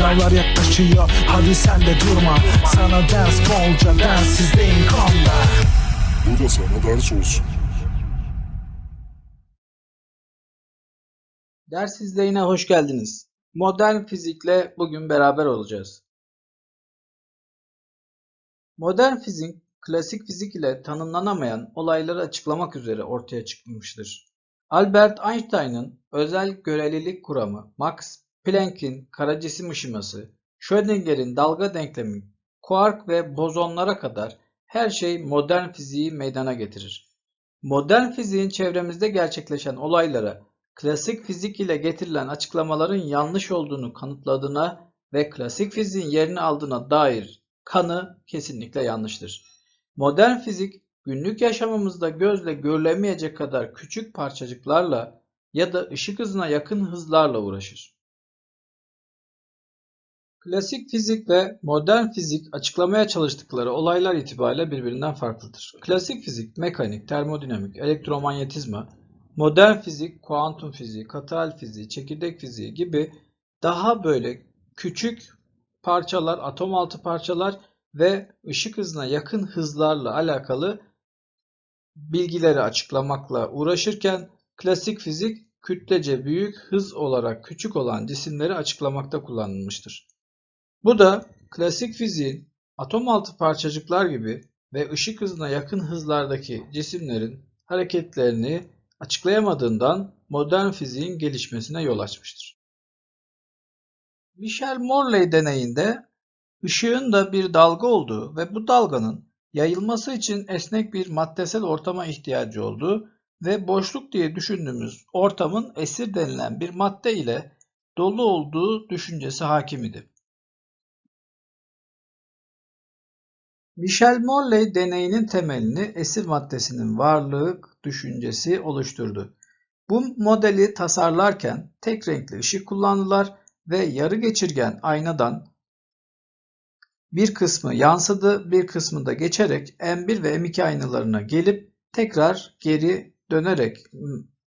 Sınavlar yaklaşıyor hadi sen de durma Sana ders bolca densizliğin konda Bu da sana ders olsun. Ders izleyine hoş geldiniz. Modern fizikle bugün beraber olacağız. Modern fizik, klasik fizik ile tanımlanamayan olayları açıklamak üzere ortaya çıkmıştır. Albert Einstein'ın özel görelilik kuramı, Max Planck'in kara cisim ışıması, Schrödinger'in dalga denklemi, kuark ve bozonlara kadar her şey modern fiziği meydana getirir. Modern fiziğin çevremizde gerçekleşen olaylara klasik fizik ile getirilen açıklamaların yanlış olduğunu kanıtladığına ve klasik fiziğin yerini aldığına dair kanı kesinlikle yanlıştır. Modern fizik günlük yaşamımızda gözle görülemeyecek kadar küçük parçacıklarla ya da ışık hızına yakın hızlarla uğraşır. Klasik fizik ve modern fizik açıklamaya çalıştıkları olaylar itibariyle birbirinden farklıdır. Klasik fizik, mekanik, termodinamik, elektromanyetizma, modern fizik, kuantum fiziği, katı fiziği, çekirdek fiziği gibi daha böyle küçük parçalar, atom altı parçalar ve ışık hızına yakın hızlarla alakalı bilgileri açıklamakla uğraşırken klasik fizik kütlece büyük, hız olarak küçük olan cisimleri açıklamakta kullanılmıştır. Bu da klasik fiziğin atom altı parçacıklar gibi ve ışık hızına yakın hızlardaki cisimlerin hareketlerini açıklayamadığından modern fiziğin gelişmesine yol açmıştır. Michel-Morley deneyinde ışığın da bir dalga olduğu ve bu dalganın yayılması için esnek bir maddesel ortama ihtiyacı olduğu ve boşluk diye düşündüğümüz ortamın esir denilen bir madde ile dolu olduğu düşüncesi hakim idi. Michel Morley deneyinin temelini esir maddesinin varlığı düşüncesi oluşturdu. Bu modeli tasarlarken tek renkli ışık kullandılar ve yarı geçirgen aynadan bir kısmı yansıdı, bir kısmı da geçerek M1 ve M2 aynalarına gelip tekrar geri dönerek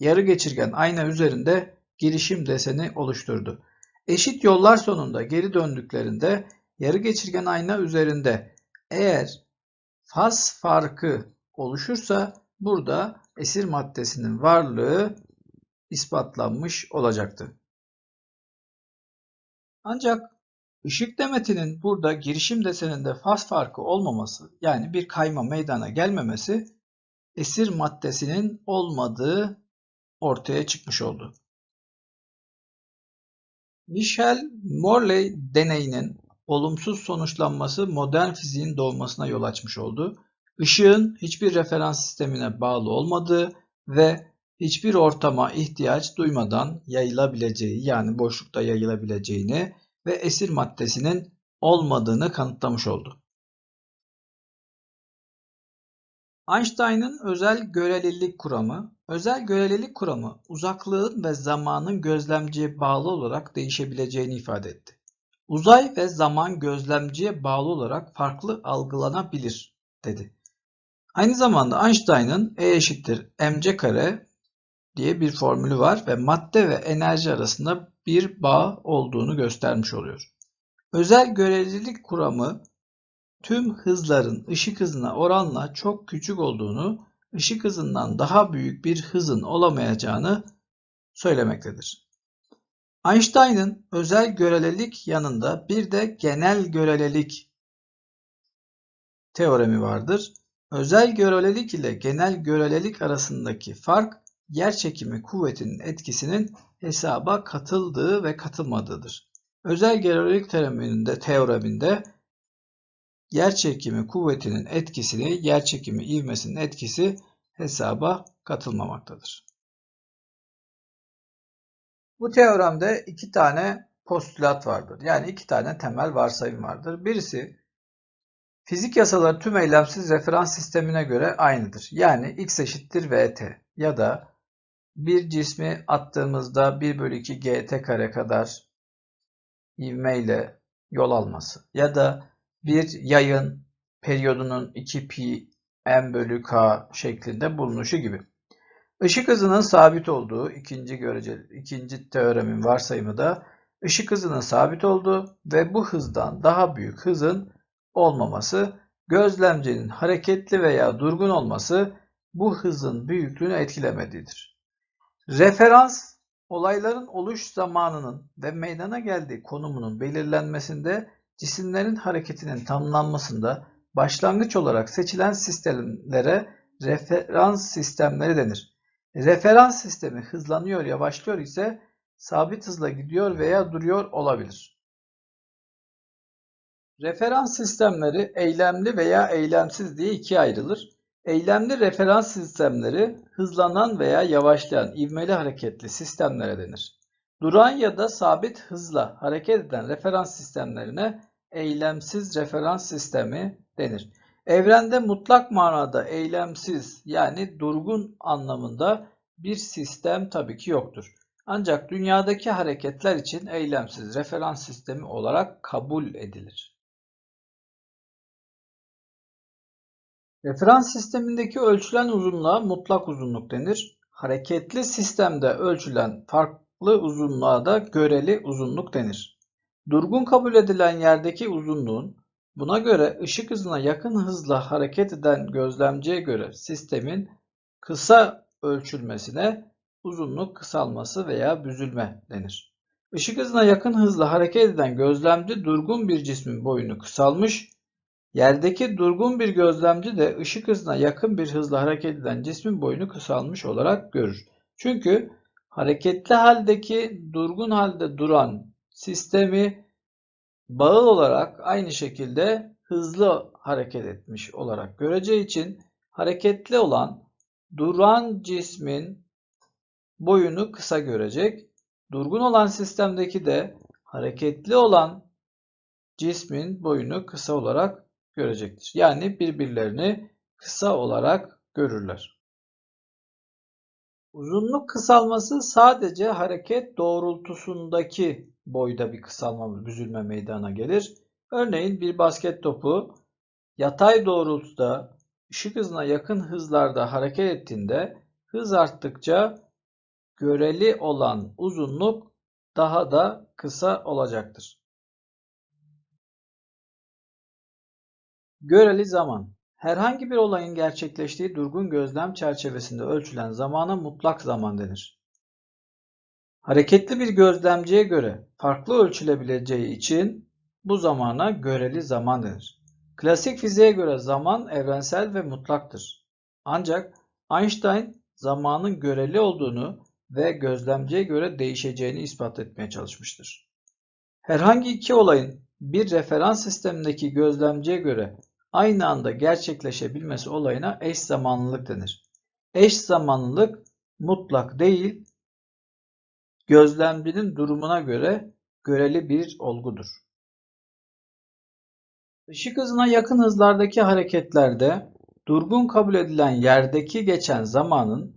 yarı geçirgen ayna üzerinde girişim deseni oluşturdu. Eşit yollar sonunda geri döndüklerinde yarı geçirgen ayna üzerinde eğer faz farkı oluşursa burada esir maddesinin varlığı ispatlanmış olacaktı. Ancak ışık demetinin burada girişim deseninde faz farkı olmaması yani bir kayma meydana gelmemesi esir maddesinin olmadığı ortaya çıkmış oldu. Michel Morley deneyinin olumsuz sonuçlanması modern fiziğin doğmasına yol açmış oldu. Işığın hiçbir referans sistemine bağlı olmadığı ve hiçbir ortama ihtiyaç duymadan yayılabileceği yani boşlukta yayılabileceğini ve esir maddesinin olmadığını kanıtlamış oldu. Einstein'ın özel görelilik kuramı, özel görelilik kuramı uzaklığın ve zamanın gözlemciye bağlı olarak değişebileceğini ifade etti. Uzay ve zaman gözlemciye bağlı olarak farklı algılanabilir dedi. Aynı zamanda Einstein'ın E eşittir mc kare diye bir formülü var ve madde ve enerji arasında bir bağ olduğunu göstermiş oluyor. Özel görelilik kuramı tüm hızların ışık hızına oranla çok küçük olduğunu, ışık hızından daha büyük bir hızın olamayacağını söylemektedir. Einstein'ın özel görelilik yanında bir de genel görelilik teoremi vardır. Özel görelilik ile genel görelilik arasındaki fark yerçekimi kuvvetinin etkisinin hesaba katıldığı ve katılmadığıdır. Özel görelilik teoreminde, teoreminde yerçekimi kuvvetinin etkisini, yerçekimi ivmesinin etkisi hesaba katılmamaktadır. Bu teoremde iki tane postülat vardır. Yani iki tane temel varsayım vardır. Birisi fizik yasaları tüm eylemsiz referans sistemine göre aynıdır. Yani x eşittir vt ya da bir cismi attığımızda 1 bölü 2 gt kare kadar ivme ile yol alması ya da bir yayın periyodunun 2 pi m bölü k şeklinde bulunuşu gibi. Işık hızının sabit olduğu ikinci göreceli, ikinci teoremin varsayımı da ışık hızının sabit olduğu ve bu hızdan daha büyük hızın olmaması, gözlemcinin hareketli veya durgun olması bu hızın büyüklüğünü etkilemediğidir. Referans, olayların oluş zamanının ve meydana geldiği konumunun belirlenmesinde, cisimlerin hareketinin tanımlanmasında başlangıç olarak seçilen sistemlere referans sistemleri denir. Referans sistemi hızlanıyor, yavaşlıyor ise sabit hızla gidiyor veya duruyor olabilir. Referans sistemleri eylemli veya eylemsiz diye ikiye ayrılır. Eylemli referans sistemleri hızlanan veya yavaşlayan ivmeli hareketli sistemlere denir. Duran ya da sabit hızla hareket eden referans sistemlerine eylemsiz referans sistemi denir. Evrende mutlak manada eylemsiz yani durgun anlamında bir sistem tabii ki yoktur. Ancak dünyadaki hareketler için eylemsiz referans sistemi olarak kabul edilir. Referans sistemindeki ölçülen uzunluğa mutlak uzunluk denir. Hareketli sistemde ölçülen farklı uzunluğa da göreli uzunluk denir. Durgun kabul edilen yerdeki uzunluğun buna göre ışık hızına yakın hızla hareket eden gözlemciye göre sistemin kısa ölçülmesine uzunluk kısalması veya büzülme denir. Işık hızına yakın hızla hareket eden gözlemci durgun bir cismin boyunu kısalmış, yerdeki durgun bir gözlemci de ışık hızına yakın bir hızla hareket eden cismin boyunu kısalmış olarak görür. Çünkü hareketli haldeki durgun halde duran sistemi bağıl olarak aynı şekilde hızlı hareket etmiş olarak göreceği için hareketli olan duran cismin boyunu kısa görecek. Durgun olan sistemdeki de hareketli olan cismin boyunu kısa olarak görecektir. Yani birbirlerini kısa olarak görürler. Uzunluk kısalması sadece hareket doğrultusundaki boyda bir kısalma, büzülme meydana gelir. Örneğin bir basket topu yatay doğrultuda ışık hızına yakın hızlarda hareket ettiğinde hız arttıkça göreli olan uzunluk daha da kısa olacaktır. Göreli zaman Herhangi bir olayın gerçekleştiği durgun gözlem çerçevesinde ölçülen zamana mutlak zaman denir. Hareketli bir gözlemciye göre farklı ölçülebileceği için bu zamana göreli zaman denir. Klasik fiziğe göre zaman evrensel ve mutlaktır. Ancak Einstein zamanın göreli olduğunu ve gözlemciye göre değişeceğini ispat etmeye çalışmıştır. Herhangi iki olayın bir referans sistemindeki gözlemciye göre aynı anda gerçekleşebilmesi olayına eş zamanlılık denir. Eş zamanlılık mutlak değil, gözlemcinin durumuna göre göreli bir olgudur. Işık hızına yakın hızlardaki hareketlerde durgun kabul edilen yerdeki geçen zamanın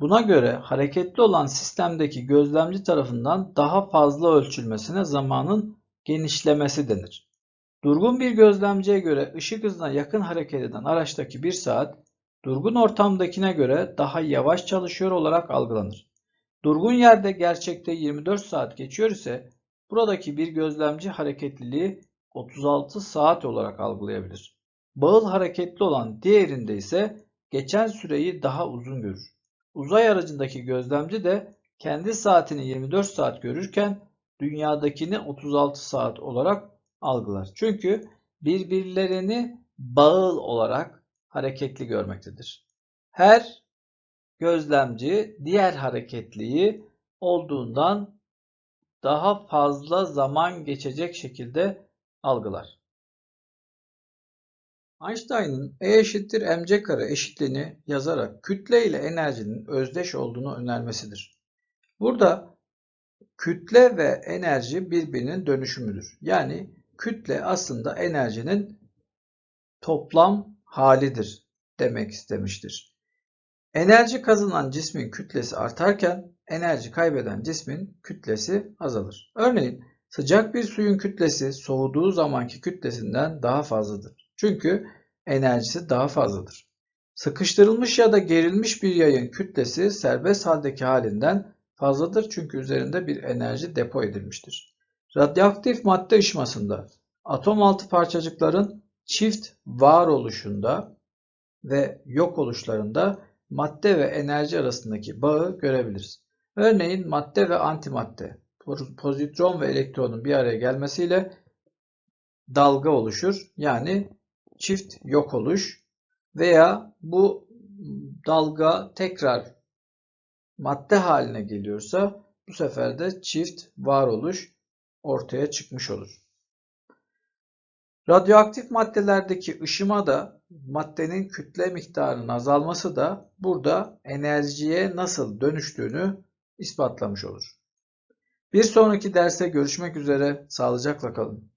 buna göre hareketli olan sistemdeki gözlemci tarafından daha fazla ölçülmesine zamanın genişlemesi denir. Durgun bir gözlemciye göre ışık hızına yakın hareket eden araçtaki bir saat, durgun ortamdakine göre daha yavaş çalışıyor olarak algılanır. Durgun yerde gerçekte 24 saat geçiyor ise buradaki bir gözlemci hareketliliği 36 saat olarak algılayabilir. Bağıl hareketli olan diğerinde ise geçen süreyi daha uzun görür. Uzay aracındaki gözlemci de kendi saatini 24 saat görürken dünyadakini 36 saat olarak algılar. Çünkü birbirlerini bağıl olarak hareketli görmektedir. Her gözlemci diğer hareketliği olduğundan daha fazla zaman geçecek şekilde algılar. Einstein'ın E eşittir mc kare eşitliğini yazarak kütle ile enerjinin özdeş olduğunu önermesidir. Burada kütle ve enerji birbirinin dönüşümüdür. Yani kütle aslında enerjinin toplam halidir demek istemiştir. Enerji kazanan cismin kütlesi artarken enerji kaybeden cismin kütlesi azalır. Örneğin sıcak bir suyun kütlesi soğuduğu zamanki kütlesinden daha fazladır. Çünkü enerjisi daha fazladır. Sıkıştırılmış ya da gerilmiş bir yayın kütlesi serbest haldeki halinden fazladır çünkü üzerinde bir enerji depo edilmiştir. Radyoaktif madde ışımasında atom altı parçacıkların çift varoluşunda ve yok oluşlarında madde ve enerji arasındaki bağı görebiliriz. Örneğin madde ve antimadde, pozitron ve elektronun bir araya gelmesiyle dalga oluşur. Yani çift yok oluş veya bu dalga tekrar madde haline geliyorsa bu sefer de çift varoluş ortaya çıkmış olur. Radyoaktif maddelerdeki ışıma da maddenin kütle miktarının azalması da burada enerjiye nasıl dönüştüğünü ispatlamış olur. Bir sonraki derste görüşmek üzere. Sağlıcakla kalın.